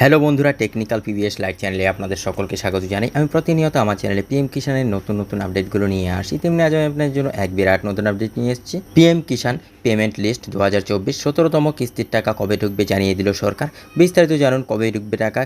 Hello বন্ধুরা technical PVS live চ্যানেলে আপনাদের সকলকে স্বাগত জানাই। আমি প্রতিনিয়ত আমার চ্যানেলে পিএম কিষানের নতুন নতুন আপডেটগুলো নিয়ে আসি। তেমনি আজ আমি আপনার জন্য এক বিরাট নতুন আপডেট নিয়ে এসেছি। পিএম কিষান পেমেন্ট লিস্ট দু হাজার চব্বিশ সতেরোতম কিস্তির টাকা কবে ঢুকবে জানিয়ে দিল সরকার। বিস্তারিত জানুন কবে ঢুকবে টাকা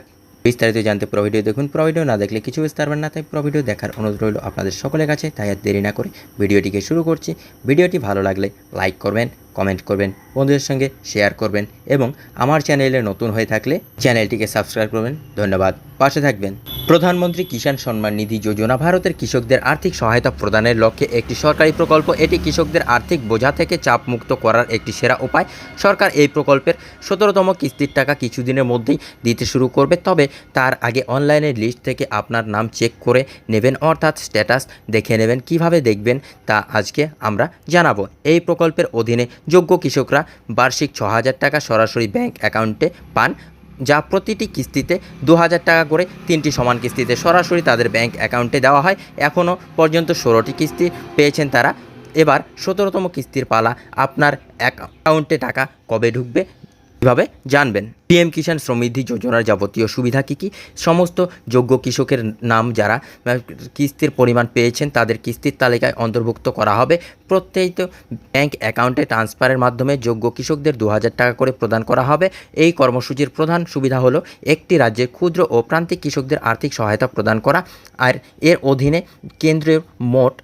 বিস্তারিত জানতে পুরো ভিডিও দেখুন। পুরো ভিডিও না দেখলে কিছু বুঝতে পারবেন না, তাই পুরো ভিডিও দেখার অনুরোধ রইল আপনাদের সকলের কাছে, তাই আর দেরি না করে ভিডিওটিকে শুরু করছি। ভিডিওটি ভালো লাগলে লাইক করবেন, কমেন্ট করবেন, বন্ধুদের সঙ্গে শেয়ার করবেন এবং আমার চ্যানেলে নতুন হয়ে থাকলে চ্যানেলটিকে সাবস্ক্রাইব করবেন। ধন্যবাদ। পাশে থাকবেন। প্রধানমন্ত্রী কিষাণ সম্মান নিধি যোজনা ভারতের কৃষকদের আর্থিক সহায়তা প্রদানের লক্ষ্যে একটি সরকারি প্রকল্প। এটি কৃষকদের আর্থিক বোঝা থেকে চাপ মুক্ত করার একটি সেরা উপায়। সরকার এই প্রকল্পের সতেরোতম কিস্তির টাকা কিছুদিনের মধ্যেই দিতে শুরু করবে, তবে তার আগে অনলাইনের লিস্ট থেকে আপনার নাম চেক করে নেবেন, অর্থাৎ স্ট্যাটাস দেখে নেবেন, কীভাবে দেখবেন তা আজকে আমরা জানাব। এই প্রকল্পের অধীনে যোগ্য কৃষকরা বার্ষিক ছ হাজার টাকা সরাসরি ব্যাংক অ্যাকাউন্টে পান। যা প্রতিটি কিস্তিতে দু হাজার টাকা করে তিনটি সমান কিস্তিতে সরাসরি তাদের ব্যাংক অ্যাকাউন্টে দেওয়া হয়। এখনও পর্যন্ত ষোলোটি কিস্তি পেয়েছেন তারা। এবার সতেরোতম কিস্তির পালা আপনার অ্যাকাউন্টে টাকা কবে ঢুকবে কীভাবে জানবেন? পিএম কিষাণ সমৃদ্ধি যোজনার যাবতীয় সুবিধা কী কী? সমস্ত যোগ্য কৃষকের নাম যারা কিস্তির পরিমাণ পেয়েছেন তাদের কিস্তির তালিকায় অন্তর্ভুক্ত করা হবে। প্রত্যেক ব্যাংক অ্যাকাউন্টে ট্রান্সফারের মাধ্যমে যোগ্য কৃষকদের দু হাজার টাকা করে প্রদান করা হবে। এই কর্মসূচির প্রধান সুবিধা হলো একটি রাজ্যের ক্ষুদ্র ও প্রান্তিক কৃষকদের আর্থিক সহায়তা প্রদান করা। আর এর অধীনে কেন্দ্রের মোট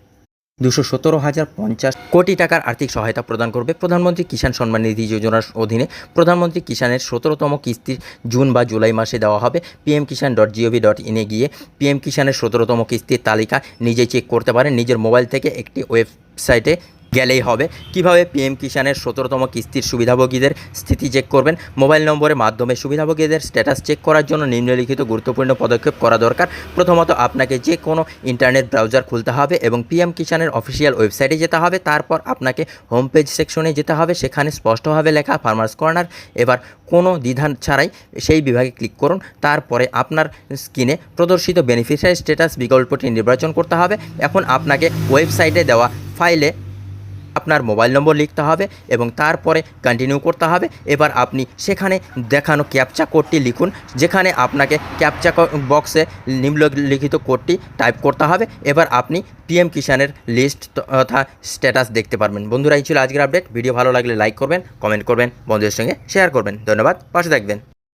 দুশো সতেরো হাজার পঞ্চাশ কোটি টাকার আর্থিক সহায়তা প্রদান করবে প্রধানমন্ত্রী কিষাণ সম্মান নিধি যোজনার অধীনে। প্রধানমন্ত্রী কিষাণের সতেরোতম কিস্তি জুন বা জুলাই মাসে দেওয়া হবে। PM Kisan dot gov dot ইনে গিয়ে পিএম কিষাণের সতেরোতম কিস্তির তালিকা নিজে চেক করতে পারেন। নিজের মোবাইল থেকে একটি ওয়েবসাইটে গেলেই হবে। কীভাবে পিএম কিষাণের সতেরোতম কিস্তির সুবিধাভোগীদের স্থিতি চেক করবেন? মোবাইল নম্বরের মাধ্যমে সুবিধাভোগীদের স্ট্যাটাস চেক করার জন্য নিম্নলিখিত গুরুত্বপূর্ণ পদক্ষেপ করা দরকার। প্রথমত, আপনাকে যে কোনো ইন্টারনেট ব্রাউজার খুলতে হবে এবং পিএম কিষাণের অফিসিয়াল ওয়েবসাইটে যেতে হবে। তারপর আপনাকে হোম পেজ সেকশনে যেতে হবে, সেখানে স্পষ্টভাবে লেখা ফার্মার্স কর্নার এবার কোনো দ্বিধান ছাড়াই সেই বিভাগে ক্লিক করুন। তারপরে আপনার স্ক্রিনে প্রদর্শিত বেনিফিশিয়ারি স্ট্যাটাস বিকল্পটি নির্বাচন করতে হবে। এখন আপনাকে ওয়েবসাইটে দেওয়া ফাইলে আপনার মোবাইল নম্বর লিখতে হবে এবং তারপরে কন্টিনিউ করতে হবে। এবার আপনি সেখানে দেখানো ক্যাপচা কোডটি লিখুন, যেখানে আপনাকে ক্যাপচা বক্সে নিম্নলিখিত কোডটি টাইপ করতে হবে। এবার আপনি পিএম কিষানের লিস্ট তথা স্ট্যাটাস দেখতে পারবেন। বন্ধুরা, এই ছিল আজকের আপডেট ভিডিও ভালো লাগলে লাইক করবেন কমেন্ট করবেন, বন্ধুদের সঙ্গে শেয়ার করবেন। ধন্যবাদ, পাশে থাকবেন।